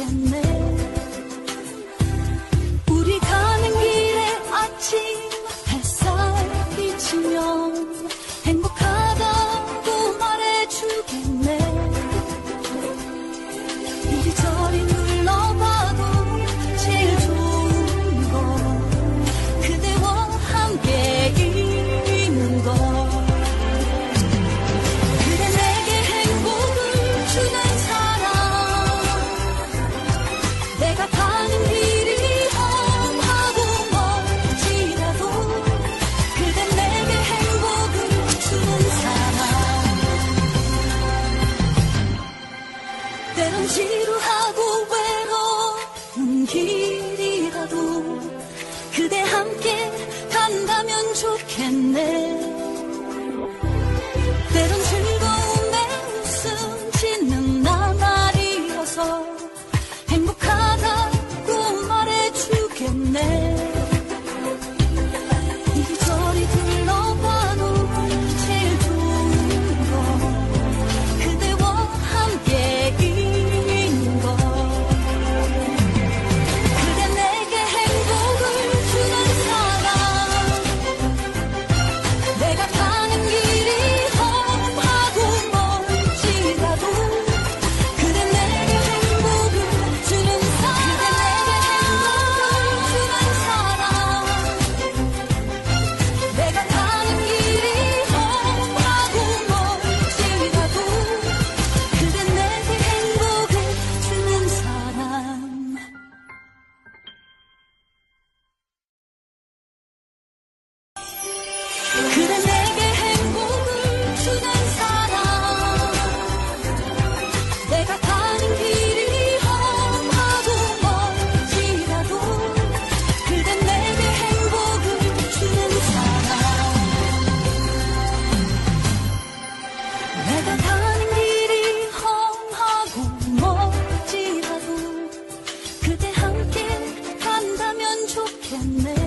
can 때론 지루하고 외로운 길이라도 그대 함께 간다면 좋겠네. 때론 즐거움에 웃음 짓는 나날이어서 행복하다고 말해주겠네. and make